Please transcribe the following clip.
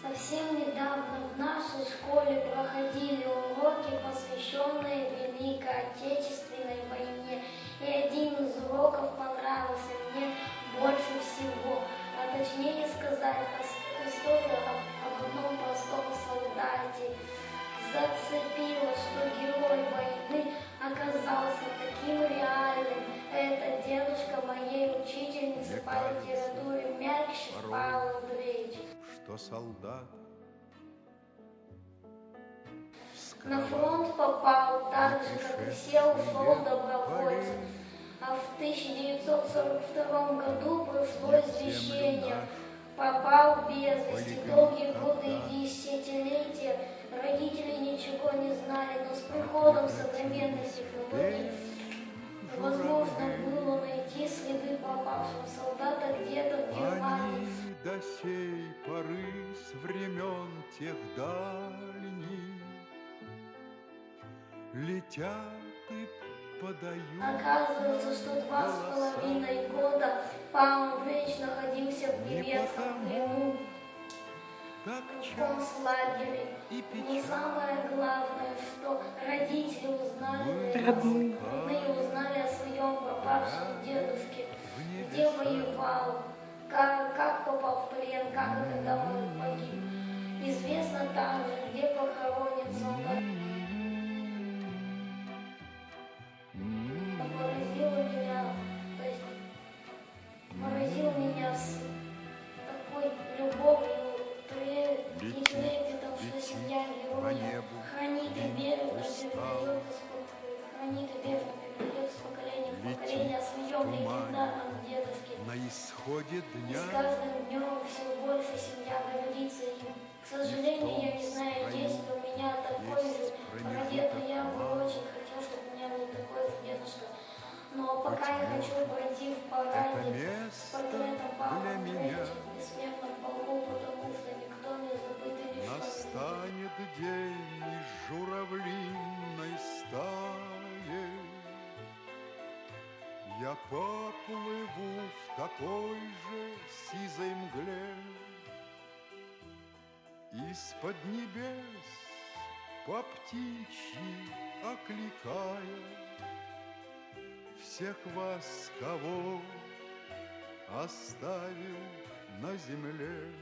Совсем недавно в нашей школе проходили уроки, посвященные Великой Отечественной войне. И один из уроков понравился мне больше всего. А точнее сказать, история об, одном простом солдате. Зацепило, что герой войны оказался таким реальным. Это дедушка моей учительницы по литературе Павел Андреевич. Что солдат На фронт попал так же, как и все ушел добровольцем. А в 1942 году пришло извещение. Попал без вести. Долгие годы и десятилетия родители ничего не знали, но с приходом современной технологий тех дальних летят и подают. Оказывается, что два с половиной года Павел Андреевич находился в немецком плену. Так концлагере. и Но самое главное, что родители узнали, мы Родные. родные узнали о своем пропавшем дедушке, где воевал, как, как попал в плен, как и когда он погиб. Поразило меня, то есть поразил меня с такой любовью, трепетом, что семья героя хранит и устал. передает хранит и бережно передает из поколения в поколение о своем легендарном дедушке. На исходе И с дня каждым днем все больше семья хочу пройти в параде место портретом Павла для меня в бессмертном полку, потому что никто не забыт и не шагнет. Настанет день из журавлиной стаи. Я поплыву в такой же сизой мгле. Из-под небес по птичьи окликая Всех вас, кого оставил на земле.